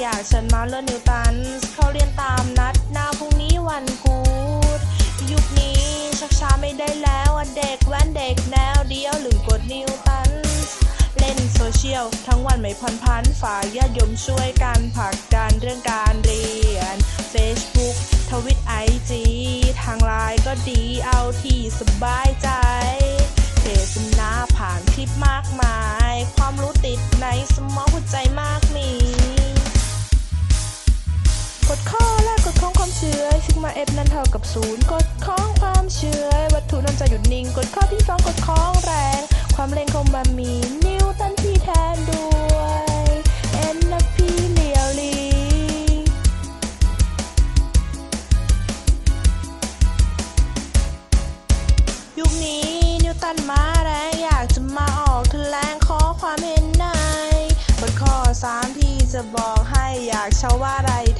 อะไรมากอยากเชิญมาเลิศนิวตันเขาเรียนตามนัดหน้าพรุ่งนี้วันกูดยุคนี้ชักช้าไม่ได้แล้วเด็กแว้นเด็กแนวเดียวลืมกดนิวตันเล่นโซเชียลทั้งวันไม่ผ่อนพันฝ่ายญาติยมช่วยกันผลักดันเรื่องการเรียน Facebook ทวิตไอจีทางไลน์ก็ดีเอาที่สบายใจ ซิกมาเอฟนั้นเท่ากับศูนย์กดของความเชื่อวัตถุนั้นจะหยุดนิ่งกดข้อที่สองกดของแรง ความเร่งของบะหมี่นิวตันที่แทนด้วยเอ็นนัพีเลียวลียุคนี้นิวตันมาแรงอยากจะมาออกแถลงขอความเห็นในบทข้อสามที่จะบอกให้อยากเชาว่าไร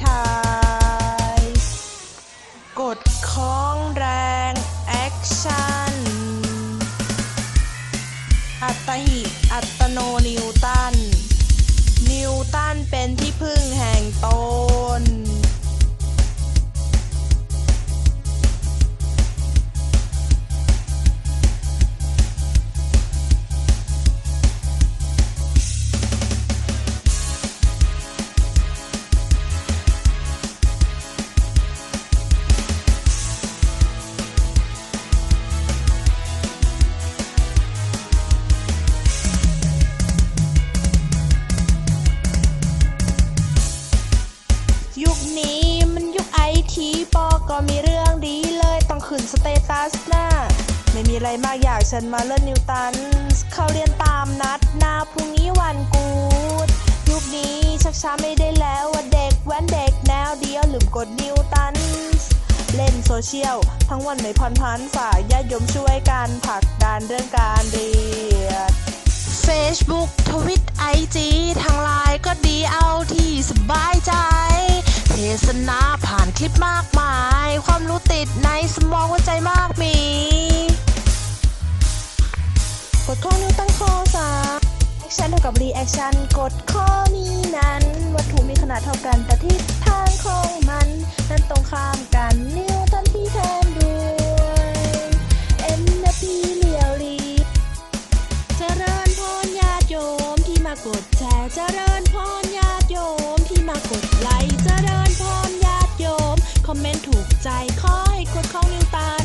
ไท ก็มีเรื่องดีเลยต้องขึ้นสเตตัสหน้า ไม่มีอะไรมากอยากเชิญมาเล่นนิวตัน เขาเรียนตามนัดหน้าพรุ่งนี้วันกูดยุคนี้ชักช้าไม่ได้แล้วว่าเด็กแว้นเด็กแนวเดียวลืมกดนิวตัน เล่นโซเชียล ทั้งวันไม่ผ่อนพันฝายญาติโยมช่วยกันผลักดันเรื่องการเรียน Facebook ทวิตไอจีทางไลน์ก็ดีเอาที่สบายใจ เทศนาผ่านคลิปมาก ความรู้ติดในสมองหัวใจมากมีกดข้อนิ้วตั้งข้อสามแอคชั่นเท่ากับรีแอคชั่นกดข้อนี้นั้น วัตถุมีขนาดเท่ากันแต่ทิศทางของมัน นั้นตรงข้ามกันนิ้วตันที่แทนด้วยเอ็นนาพีเลียวรีเจริญพรญาติโยมที่มากดแชร์เจริญพรญา คอมเมนต์ถูกใจคอยกดข้อนิ้วตา